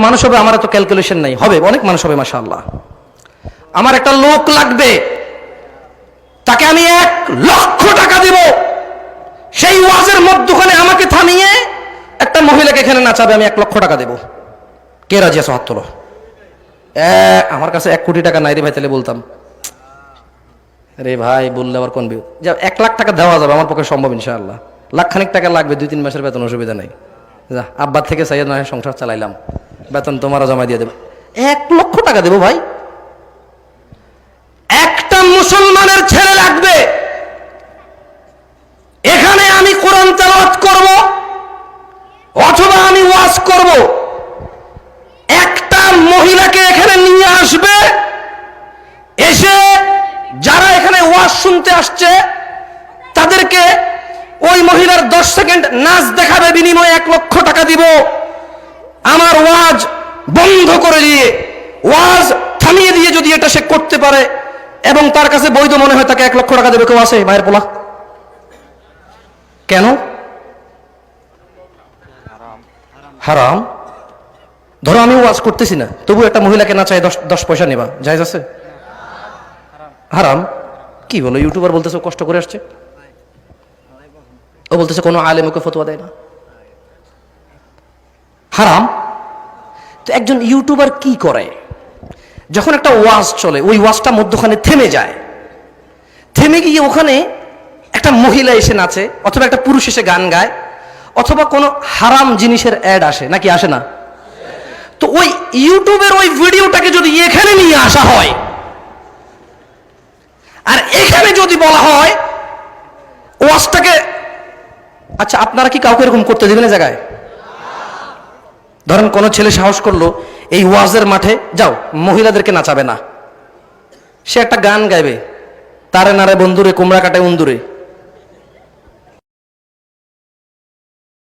মানুষ হবে, আমার এত ক্যালকুলেশন নাই। হবে, অনেক মানুষ হবে মাসা আল্লাহ আমার একটা লোক লাগবে, তাকে আমি এক লক্ষ টাকা দেব। সেই ওয়াজের মধ্যখানে আমাকে থামিয়ে একটা মহিলাকে এখানে নাচাবে, আমি এক লক্ষ টাকা দেব। কে রাজি আছে? হাত তোলো। আমার কাছে এক কোটি টাকা নাই রে ভাই, তাহলে বলতাম। রে ভাই, বললে আবার কোন যা এক লাখ টাকা দেওয়া যাবে, আমার পক্ষে সম্ভব, ইনশাআল্লাহ। লাখখানিক টাকা লাগবে দুই তিন মাসের বেতন, অসুবিধা নেই। যা, আব্বার থেকে চাইয়া নয় সংসার চালাইলাম। বেতন তোমারও জমা দিয়ে দেবে। এক লক্ষ টাকা দেবো ভাই। একটা মুসলমানের ছেলে লাগবে। এখানে আমি কোরআন তেলাওয়াত করব, অথবা আমি ওয়াজ করব। একটা মহিলাকে এখানে নিয়ে আসবে, এসে যারা এখানে ওয়াজ শুনতে আসছে, তাদেরকে ওই মহিলার দশ সেকেন্ড নাচ দেখাবে, বিনিময়ে এক লক্ষ টাকা দিব। আমার ওয়াজ বন্ধ করে দিয়ে, ওয়াজ থামিয়ে দিয়ে যদি এটা সে করতে পারে এবং তার কাছে বৈধ মনে হয় তাকে এক লক্ষ টাকা দেবে, কেউ আছে মায়ের পোলা? কেন? হারাম। ধরো আমি ওয়াজ করতেছি না, তবু একটা মহিলাকে না চাই দশ দশ পয়সা নেবা, জায়জ আছে? হারাম। কি বলো, ইউটিউবার বলতেছে কষ্ট করে আসছে? ও বলতেছে কোনো আলেম ওকে ফতোয়া দেয় না। হারাম। তো একজন ইউটিউবার কি করে? যখন একটা ওয়াজ চলে, ওই ওয়াজটা মধ্যখানে থেমে যায়। থেমে গিয়ে ওখানে একটা মহিলা এসে নাচে, অথবা একটা পুরুষ এসে গান গায়, অথবা কোনো হারাম জিনিসের অ্যাড আসে, নাকি আসে না? তো ওই ইউটিউবের ওই ভিডিওটাকে যদি এখানে নিয়ে আসা হয়, আর এখানে যদি বলা হয়, ওয়াজটাকে আচ্ছা আপনারা কি কাউকে এরকম করতে দেবেন জায়গায়? ধরেন কোনো ছেলে সাহস করল, এই ওয়াজের মাঠে, যাও, মহিলাদেরকে নাচাবে না। সে একটা গান গাইবে, তারে নারে বন্ধুরে, কুমড়া কাটে উন্দুরে।